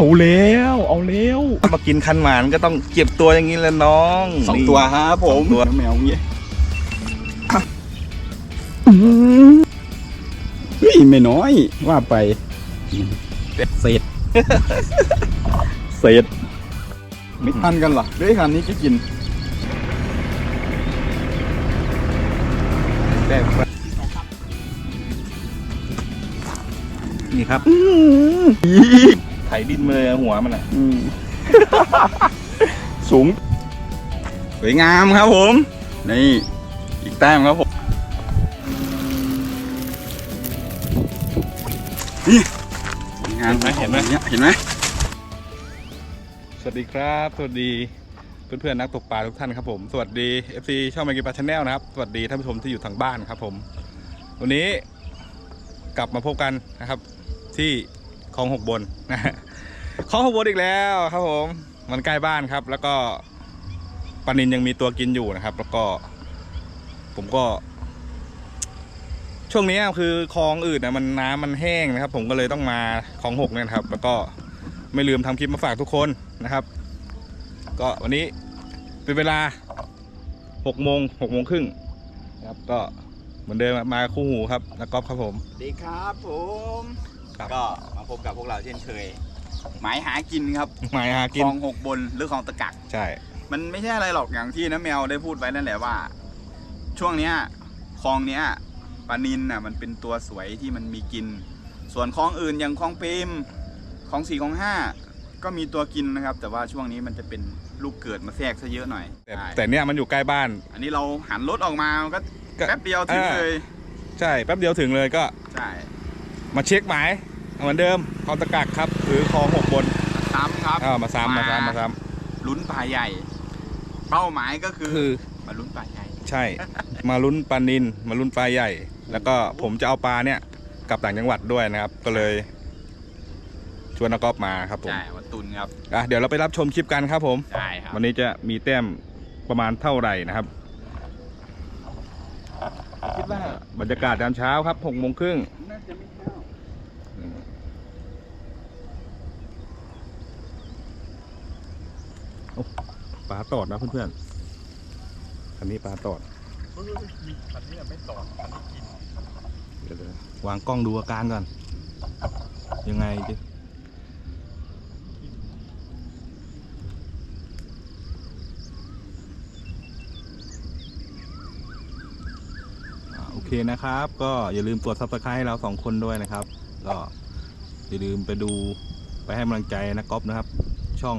เอาแล้ว เอาแล้วมากินคันหมานก็ต้องเก็บตัวอย่างนี้แหละน้องสองนี่ตัวครับผมสองตัวแมวเงี้ยอืมเฮ้ยไม่น้อยว่าไปเศษเศษไม่ทันกันเหรอด้วยคันนี้ก็กินได้ครับนี่ครับ ไถดินมาเลยหัวมันอะอืม สูง สวยงามครับผม นี่ อีกแต้มครับผม นี่สวยงามเห็นไหมเนี่ยเห็นไหม สวัสดีครับ สวัสดีเพื่อนๆนักตกปลาทุกท่านครับผม สวัสดี FC ช่องแมงกีปลาชาแนลนะครับ สวัสดีท่านผู้ชมที่อยู่ทางบ้านครับผม วันนี้กลับมาพบกันนะครับ ที่ คลองหกบนนะฮะคลองหกบนอีกแล้วครับผม มันใกล้บ้านครับ แล้วก็ปลานินยังมีตัวกินอยู่นะครับ แล้วก็ ผมก็ ช่วงนี้คือคลองอื่นนะมันน้ำมันแห้งนะครับ ผมก็เลยต้องมาคลองหกเนี่ยครับ แล้วก็ไม่ลืมทำคลิปมาฝากทุกคนนะครับ ก็วันนี้เป็นเวลาหกโมงหกโมงครึ่งนะครับก็เหมือนเดิมมาคู่หูครับนักกอล์ฟครับผมสวัสดีครับผม ครับก็มาพบกับพวกเราเช่นเคย หมายหากินครับหมายหาคกินลองหกบนหรือคลองตะกัก ใช่ มันไม่ใช่อะไรหรอกอย่างที่น้าแมวได้พูดไว้นั่นแหละว่า ช่วงเนี้ยคลองเนี้ยปลานินน่ะมันเป็นตัวสวยที่มันมีกิน ส่วนคลองอื่นอย่างคลองเปรมคลองสี่คลองห้าก็มีตัวกินนะครับ แต่ว่าช่วงนี้มันจะเป็นลูกเกิดมาแทรกซะเยอะหน่อยแต่ใช่แต่เนี่ยมันอยู่ใกล้บ้าน อันนี้เราหันรถออกมามันก็ก็แป๊บเดียวถึงอ่า เลยใช่แป๊บเดียวถึงเลยก็ใช่ มาเช็คหมายเหมือนเดิมคลองตะกักครับหรือคลองหกบนซ้ำครับอ่ามาซ้ำมาซ้ำมาซ้ลุ้นปลาใหญ่ เป้าหมายก็คือำคือมาลุ้นปลาใหญ่ ใช่ มาลุ้นปลานินมาลุ้นปลาใหญ่ แล้วก็ผมจะเอาปลาเนี่ยกลับต่างจังหวัดด้วยนะครับ ก็เลย ชวนนักกอล์ฟมาครับผมใช่วันตุนครับอะเดี๋ยวเราไปรับชมคลิปกันครับผมใช่ครับวันนี้จะมีแต้มประมาณเท่าไหร่นะครับคิดว่าบรรยากาศยามเช้าครับหกโมงครึ่งน่าจะไม่เข้า ปลาตอดนะเพื่อนๆ อันนี้ปลาตอดคันนี้ไม่ต่อคันนี้กินเดี๋ยววางกล้องดูอาการก่อน ยังไงดิโอเคนะครับ ก็อย่าลืมกดซับสไครต์เราสองคนด้วยนะครับ ก็อย่าลืมไปดูไปให้กำลังใจนะก๊อฟนะครับ ช่อง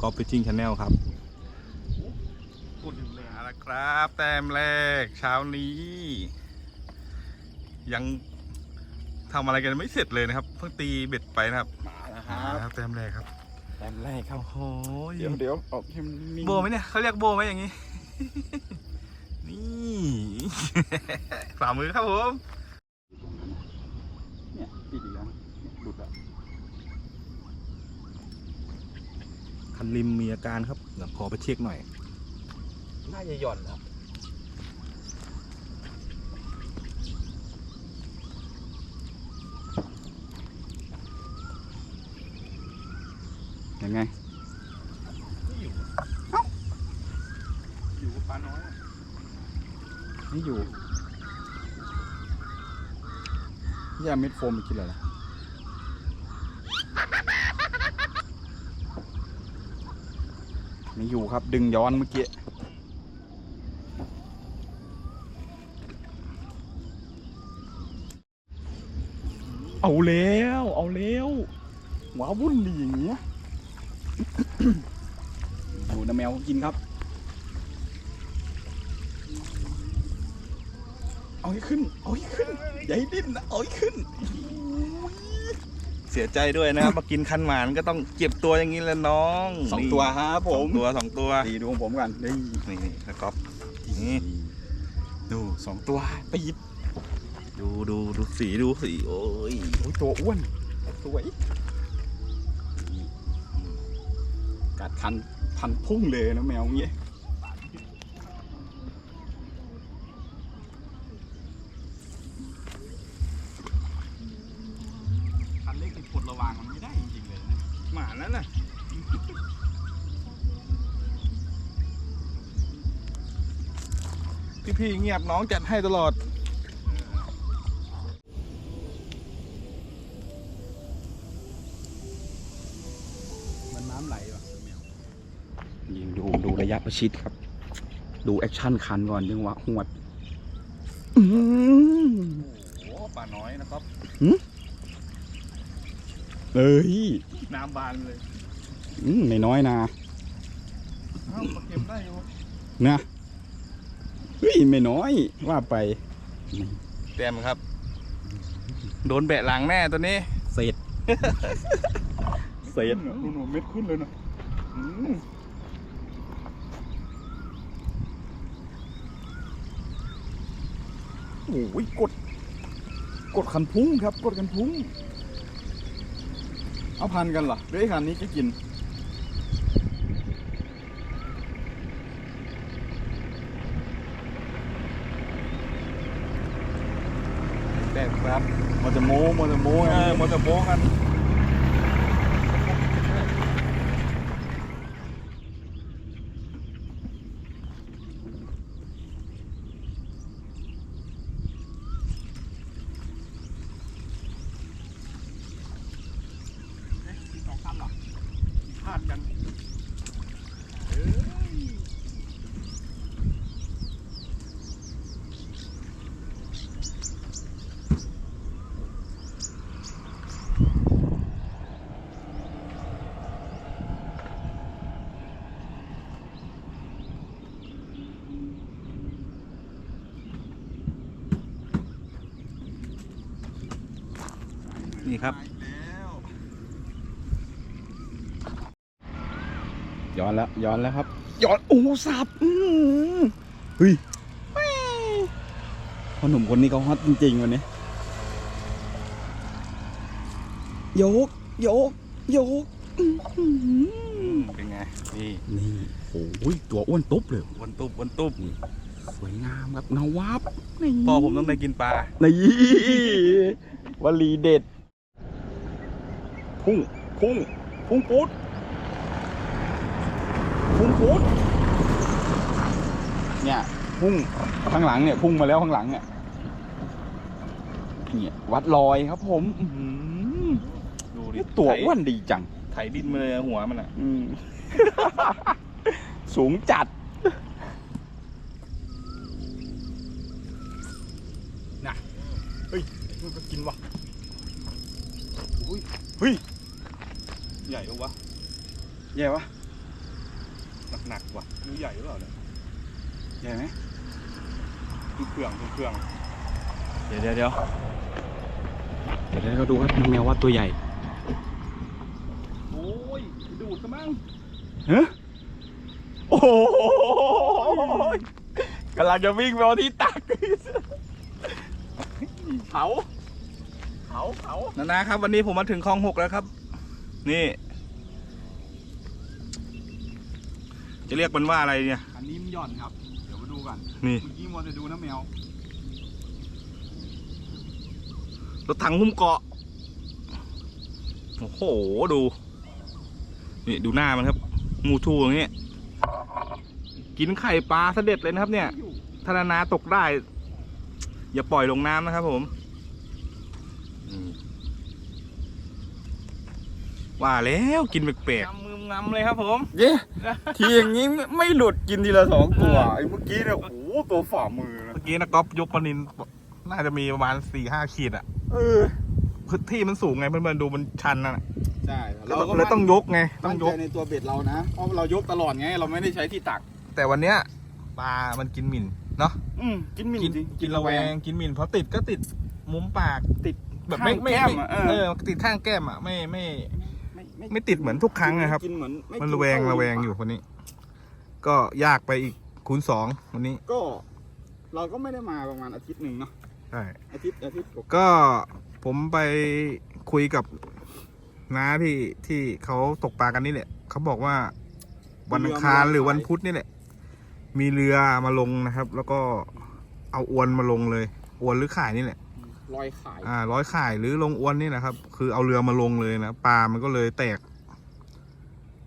ก๊อฟฟิชชิ่งชาแนลครับพูดถึงเลยเอาละครับ แต้มแรกเช้านี้ ยังทำอะไรกันไม่เสร็จเลยนะครับ เพิ่งตีเบ็ดไปนะครับมาแล้วครัมาบครับแต้มแรกครับแต้มแรกครับ โอ้โหเดี๋ยวเดี๋ยวออกให้มันนิ่งโบไหมเนี่ยเขาเรียกโบไหมอย่างนี้ นี่ ฝ่ามือครับผม เนี่ยปิดอีกแล้วเนี่ยหลุดแล้ว คันริมมีอาการครับเดี๋ยวขอไปเช็คหน่อย น่าจะหย่อนครับยังไง อยู่กับปลาน้อยไม่อยู่ย่าเม็ดโฟมไปกินอะไรล่ะไม่ อยู่ครับ ดึงย้อนเมื่อกี้เอาแล้ว เอาแล้วว้าวุ่นดีอย่างเงี้ยอยู่นะแมวกินครับ เอาให้ขึ้น เอาให้ขึ้น อย่าให้ดิ้นนะเอาให้ขึ้น สียใจด้วยนะครับ มากินคันหมานก็ต้องเก็บตัวอย่างนี้แหละน้องสองนี่ตัวครับผสอมงตัวสองตัวดีดูของผมกันนี่นี่นี่แล้วก็นี่ดูสองตัวปีดดูดูดูสีดูสีโอ้ยโอ้ยตัวอ้วนสวยกัดคันพันพุ่งเลยนะแมวเงี้ย พี่ๆเงียบน้องจัดให้ตลอด มันน้ำไหลว่ะยิงดูดูระยะประชิดครับ ดูแอคชั่นคันก่อนยังวะหวดอืมโอ้ป่าน้อยนะครับเอ้ยน้ำบานเลยอืมไม่น้อยนะอ้าวปลาเค็มได้อยู่นะเฮ้ยไม่น้อยว่าไปเต็มครับ โดนแบะหลังแน่ตัวนี้เสร็จเสร็จหนูเม็ดขึ้นเลยนะอืมโอ้ยกด กดคันพุ้งครับ กดคันพุ้ง เอาพันกันเหรอเดี๋ยวไอ้คันนี้ก็กิน แดด ครับมันจะโม้มันจะโม้เออมันจะโม้กัน สองคันเหรอ พลาดกัน นี่ครับ ย้ อนแล้วย้อนแล้วครับย้อนโอ้สับอื้อหือเฮ้ยแม่พ่อหนุ่มคนนี้เขาฮอตจริงๆวันนี้โยกโยกโยกอื้อหือเป็นไง นี่นี่โอ้ยตัวอ้วนตุ๊บเลยวันตุบวันตุบสวยงามครับเงาวับนี่พ่อผมต้องได้กินปลานี่วลีเด็ดพุ่งพุ่งพุ่งปุ๊ด พุ่งปุ๊ดเนี่ยพุ่งข้างหลังเนี่ยพุ่งมาแล้วข้างหลังเนี่ยเนี่ยวัดลอยครับผมอื้อหือดูดินี่ตัวอ้วนดีจังไถดินมาเลยอะหัวมันอะอืมสูงจัดนะเฮ้ยมันก็กินวะอุ้ยเฮ้ย ใหญ่ปะวะ ใหญ่ปะ หนักๆว่ะดูใหญ่หรือเปล่าเนี่ยใหญ่ไหมดูเครื่องดูเครื่องเดี๋ยวเดี๋ยวเดี๋ยวเดี๋ยวเดี๋ยวเราดูครับน้องแมวว่าตัวใหญ่โอ้ยดูดซะมั้งฮะโอ้ยกำลังจะวิ่งไปเอาที่ตักเผาเผาเผานานาครับ วันนี้ผมมาถึงคลองหกแล้วครับ นี่ จะเรียกมันว่าอะไรเนี่ย อันนี้มันหย่อนครับ เดี๋ยวมาดูกันนี่ เมื่อกี้มัวจะดูนะแมว รถถังหุ้มเกาะ โอ้โห ดู นี่ดูหน้ามันครับ มูทูอย่างเงี้ย กินไข่ปลาเสด็จเลยนะครับ เนี่ยถ้านานาตกได้ อย่าปล่อยลงน้ำนะครับผม นี่ ว่าแล้วกินแปลกๆมืองำเลยครับผมเย้ทีอย่างนี้ไม่หลุดกินทีละสองตัวไอ้เมื่อกี้เนี่ยโอ้โหตัวฝ่ามือนะเมื่อกี้นะก๊อฟยกปลานินน่าจะมีประมาณสี่ห้าขีดอะเออพื้นที่มันสูงไงเพื่อนๆดูมันชันน่ะใช่เราเลยต้องยกไง ต้ต้อองงยยกก ในตัวเบ็ดเรานะเพราะเรายกตลอดไงเราไม่ได้ใช้ที่ตัก แต่วันเนี้ยปลามันกินหมิ่นเนาะอืมกินหมิ่นกินจริงกินระแวงกินหมิ่นเพราะติดก็ติดมุมปากติด แบบไม่ข้างไม่แก้มไม่อะเออ เออติดข้างแก้มอะไม่ไม่ ไม่ติดเหมือนทุกครั้งนะครับ กินเหมือนไมันระแวงกินระแวงอยู่คนนี้ ก็ยากไปอีกคูณสองวันนี้ก็ เราก็ไม่ได้มาประมาณอาทิตย์หนึ่งเนาะใช่อาทิตย์อาทิตย์กว่าก็ผมไปคุยกับน้าที่ที่เขาตกปลากันนี่แหละเขาบอกว่าวันอังคารหรือวันพุธนี่แหละ มีเรือมาลงนะครับ แล้วก็เอาอวนมาลงเลย อวนหรือข่ายนี่แหละ ลอยขายอ่าร้อยข่ายหรือลงอวนนี่แหละครับ คือเอาเรือมาลงเลยนะปลามันก็เลยแตก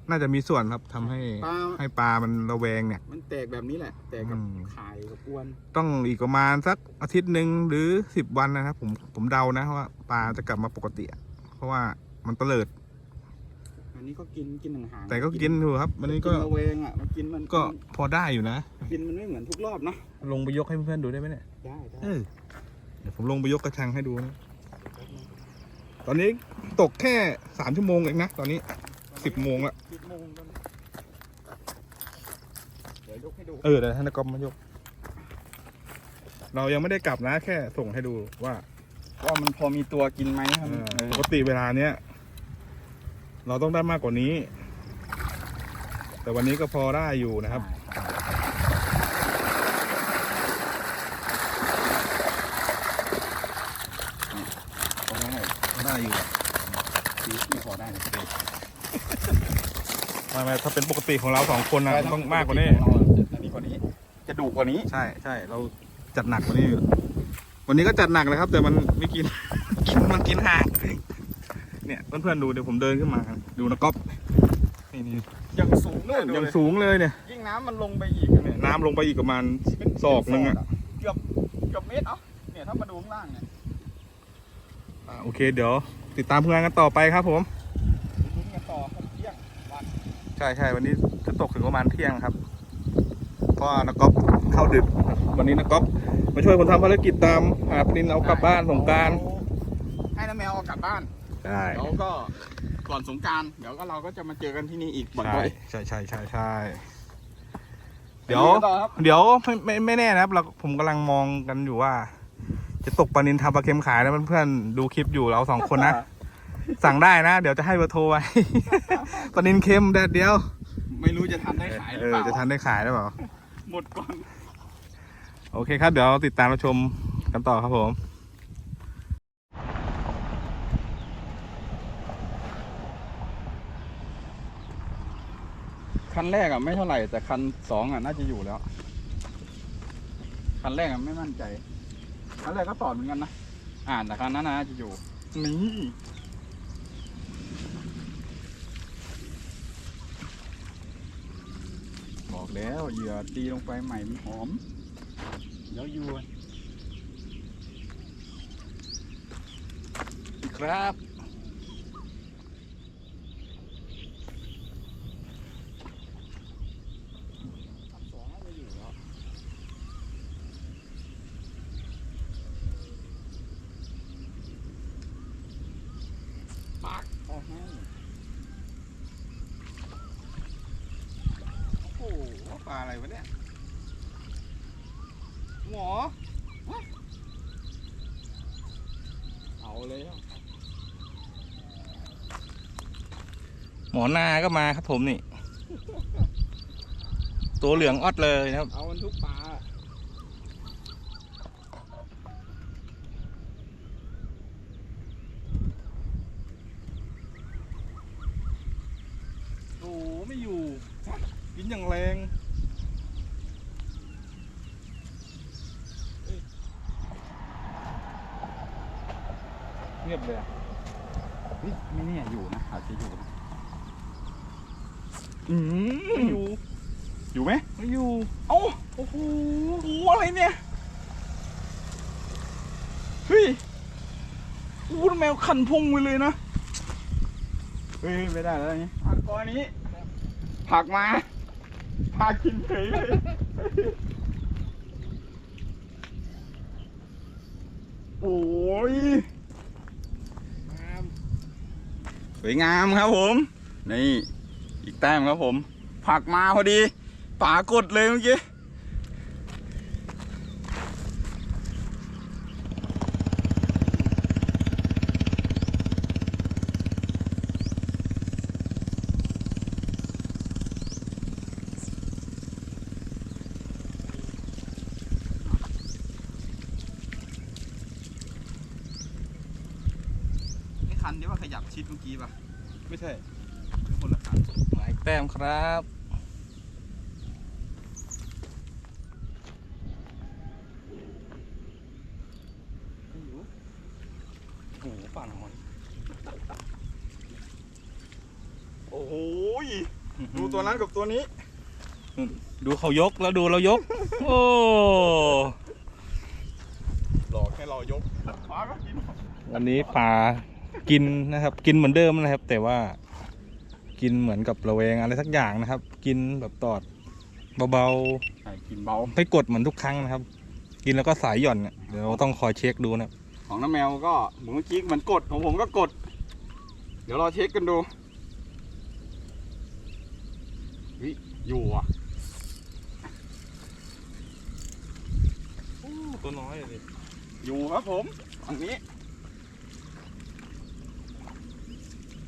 น่าจะมีส่วนครับทำให้ปลาให้ปลามันระแวงเนี่ย มันแตกแบบนี้แหละ แตกกับอืมไข่กับอวน ต้องอีกประมาณสักอาทิตย์หนึ่งหรือสิบวันนะครับผมผมเดานะว่าปลาจะกลับมาปกติอะเพราะว่ามันเตลิด อันนี้ก็กินกินห่างๆแต่ก็กินอยู่ครับวันนี้ก็กิระเวงอะมันกินมันก็พอได้อยู่นะ กินมันไม่เหมือนทุกรอบเนาะลงไปยกให้เพื่อนๆดูได้ไหมเนี่ยได้ได้เออ เดี๋ยวผมลงไปยกกระชังให้ดูนะตอนนี้ตกแค่สามชั่วโมงเองนะ ตอนนี้สิบโมงละสิบโมงก็เดี๋ยวยกให้ดู เออเดี๋ยวท่านนกอมมายก เรายังไม่ได้กลับนะแค่ส่งให้ดูว่าว่ามันพอมีตัวกินไหมครับเออเออปกติเวลาเนี้ยเราต้องได้มากกว่านี้ แต่วันนี้ก็พอได้อยู่นะครับ พอได้ พอ ได้อยู่สีไม่พอได้เลยไม่ไม่ถ้าเป็นปกติของเราสองคนนะต้องมากกว่านี้อันนี้กว่านี้ จะดุกว่านี้ ใช่ใช่เราจัดหนักกว่านี้อยู่วันนี้ก็จัดหนักเลยครับ แต่มันไม่กิน กินมันกินห่างเนี่ยเพื่อนๆดูเดี๋ยวผมเดินขึ้นมา ดูนะก๊อฟนี่นี่ยังสูงนู่นยังสูงเลยเนี่ยยิ่งน้ำมันลงไปอีกอะเนี่ยน้ำลงไปอีกประมาณศอกหนึ่งอะเกือบเกือบเมตรเอ้าเนี่ยถ้ามาดูข้างล่างเนี่ย อ่า โอเคเดี๋ยวติดตามผลงานกันต่อไปครับผมลุ้นกันต่อครับเที่ยงวันใช่ใช่วันนี้จะตกถึงประมาณเที่ยงครับเพราะว่านักกอล์ฟเข้าดึกวันนี้นักกอล์ฟมาช่วยคนทำภารกิจตามหาปลินเอากลับบ้านสงกรารให้น้าแมวเอากลับบ้านได้แล้วก็ก่อนสงกรารเดี๋ยวก็เราก็จะมาเจอกันที่นี่อีกบ่ใช่อยใช่ใช่ใช่ใช่ๆเดี๋ยวไปกันต่อครับเดี๋ยวไม่ไม่ไม่แน่นะครับเราผมกำลังมองกันอยู่ว่า จะตกปลานินทำปลาเค็มขายนะเพื่อนๆดูคลิปอยู่เราสองคนนะ สั่งได้นะ เดี๋ยวจะให้เบอร์โทรไว้ ปลานินเค็มแดดเดียว ไม่รู้จะทันได้ขายหเอรืออเปล่าจะทันได้ขายหรือเปล่า หมดก่อน โอเคครับ เดี๋ยวติดตามรับชมกันต่อครับผม คันแรกอะไม่เท่าไหร่แต่คันสองอะน่าจะอยู่แล้ว คันแรกอะไม่มั่นใจ คันแรกก็ตอดเหมือนกันนะ อ่านแต่คันนั้นน่าจะอยู่ นี่บอกแล้วเหยื่อตีลงไปใหม่มันหอมเดี๋ยวอยู่ครับ คันสองน่าจะอยู่แล้วปักโอ้โหโอ้โหป ลาอะไรวะเนี่ยหมอเอาเลยหมอนาก็มาครับผมนี่ ตัวเหลืองออดเลยนะครับ เอามันทุกปลาโอ้ไม่อยู่กินอย่างแรง งียบเลยอะเฮ้ยไม่เนี่ยอยู่นะอาจจะอยู่นะอืมไม่อยู่ อยู่ไหมไม่อยู่ เอ้าโอ้โหโอ้โหอะไรเนี่ยเฮ้ยโอ้โหแมวคันพุงไปเลยนะเฮ้ยไม่ได้แล้วนี่ผักกอนี้ผักมาผักกินเฉยเลยโอ้ย สวยงามครับผม นี่ อีกแต้มครับผม ผักมาพอดีป่ากดเลยเมื่อกี้ คันที่ว่าขยับชิดเมื่อกี้ป่ะ ไม่ใช่เป็นคนละคันหมายแต้มครับไม่รู้โอ้โหปั่นหอยโอ้โหยดูตัวนั้นกับตัวนี้ ดูเขายกแล้วดูเรายก โอ้หลอกให้เรายกปลาก็กินวันนี้ปลา กินนะครับ กินเหมือนเดิมนะครับ แต่ว่ากินเหมือนกับระแวงอะไรสักอย่างนะครับ กินแบบตอดเบาใช่กินเบา ๆไม่กดเหมือนทุกครั้งนะครับ กินแล้วก็สายหย่อนเนี่ยเดี๋ยวเราต้องคอยเช็คดูนะครับของน้าแมวก็เหมือนเมื่อกี้เหมือนกดของผมก็กด เดี๋ยวเราเช็คกันดูเฮ้ยอยู่อะตัวน้อยเลยอยู่ครับผมฝั่งนี้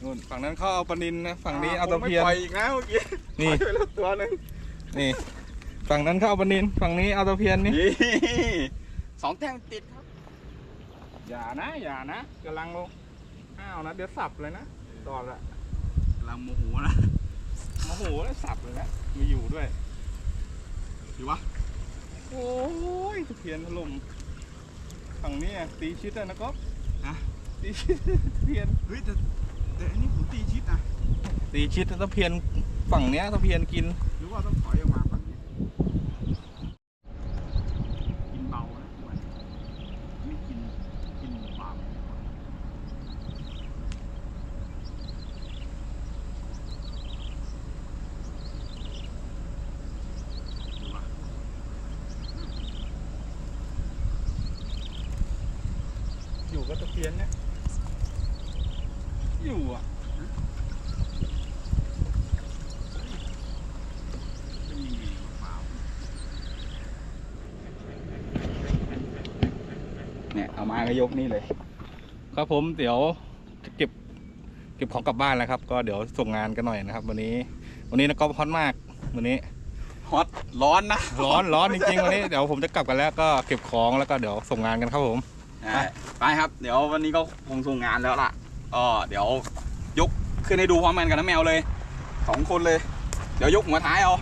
นู่นฝั่งนั้นเขาเอาปลานินนะฝั่งนี้เอาผตะมไม่เพียนปล่อยอีกนะเมื่อกี้นี่ปล่อยไปแล้วตัวหนึงนี่ ฝั่งนั้นเขาเอาปลานินฝั่งนี้เอาตะเพียนนี่นี่สองแต้มติดครับ อย่านะอย่านะกำลังลงอ้าวนะเดี๋ยวสับเลยนะตอนละกำลังโมโหนะโอ้โหแล้วสับเลยนะมีอยู่ด้วยอยู่วะโอ้ยตะเพียนถล่มฝั่งนี้อะตีชิดอะนะก๊อฟฮะตีชิดตะเพียนเฮ้ย แต่อันนี้ผมตีชิดนะตีชิดตะเพียนฝั่งเนี้ยตะเพียนกิน หรือว่าต้องถอยออกมาฝั่งนี้ กินเบานะทุกวันไม่กินกินเบาอยู่กับตะเพียนเนี่ยอะ จะมีเปล่าเนี่ยเอา มาก็ยกนี่เลย ครับผมเดี๋ยวจะเก็บเก็บของกลับบ้านแล้วครับ ก็เดี๋ยวส่งงานกันหน่อยนะครับ วันนี้ วันนี้นะก๊อฟฮอตมากวันนี้ฮอตร้อนนะร้อนร้อนจริงๆวันนี้เดี๋ยวผมจะกลับกันแล้วก็เก็บของแล้วก็เดี๋ยวส่งงานกันครับผมอะไปครับ เดี๋ยววันนี้ก็คงส่งงานแล้วล่ะก็เดี๋ยวยกขึ้นให้ดูพร้อมกันกับน้ำแมวเลยสองคนเลย เดี๋ยวยกหัวท้ายเอา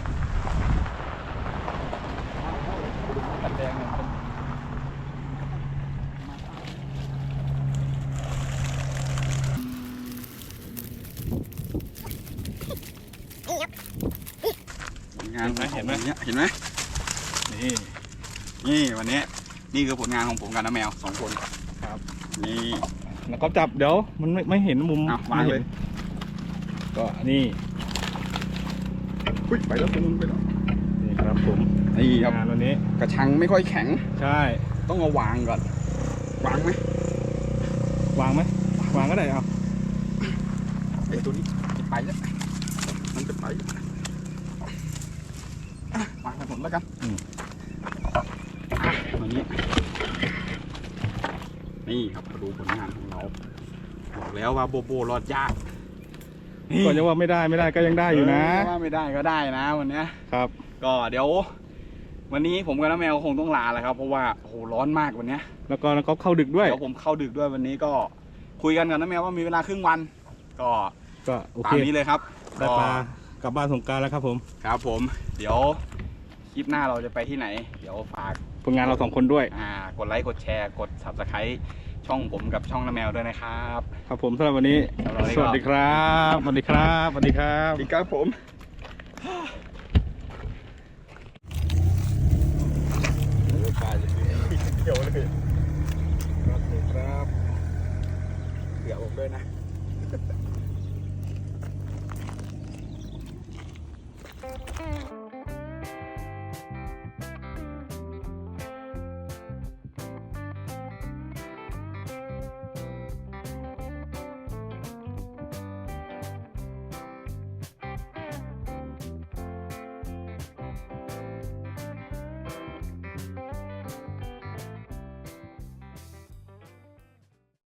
ผลงานของผมวันนี้เห็นไหม นี่ นี่วันนี้นี่คือผลงานของผมกับน้าแมวสองคนครับ นี่แล้วก็จับเดี๋ยวมันไม่ไม่เห็นมุมอะวางเลยไม่ห็นก็นี่อุ้ยไปแล้วคุณไปแล้วนี่ครับผมนี่ครับงานวันนี้กระชังไม่ค่อยแข็ง ใช่ต้องเอาวางก่อน วางไหมวางไหมวางก็ได้เอาไอ้ตัวนี้จะไปแล้วมันจะไปอะวางไปหมดแล้วกันอะวันนี้ นี่ครับมาดูผลงานของเรา บอกแล้วว่าโบโบรอดยากก็จะว่าไม่ได้ไม่ได้ก็ยังได้อยู่นะ เว่าไม่ได้ก็ได้นะวันเนี้ย ครับ ก็เดี๋ยว วันนี้ผมกับน้าแมวคงต้องลาแล้วครับเพราะว่าโอ้โหร้อนมากวันเนี้ยแล้วก็แล้วก็เข้าดึกด้วย เดี๋ยวผมเข้าดึกด้วยวันนี้ก็คุยกันกับน้าแมวว่ามีเวลาครึ่งวัน ก็ก็โอตาเคมนี้เลยครับได้ปลากลับบ้านสงกรารแล้วครับผม ครับผม เดี๋ยวคลิปหน้าเราจะไปที่ไหน เดี๋ยวฝาก ผลงานเราสองคนด้วย อ่ากดไลค์กดแชร์กด subscribe ช่องผมกับช่องน้าแมวด้วยนะครับครับผมสำหรับวันนี้สำหรับวันนี้สก็วัสดีครับสวัสดีครับสวัสดีครับสวัสดีครับผมปลาจะเดียวเลยครับเดี๋ยวผมด้วยนะ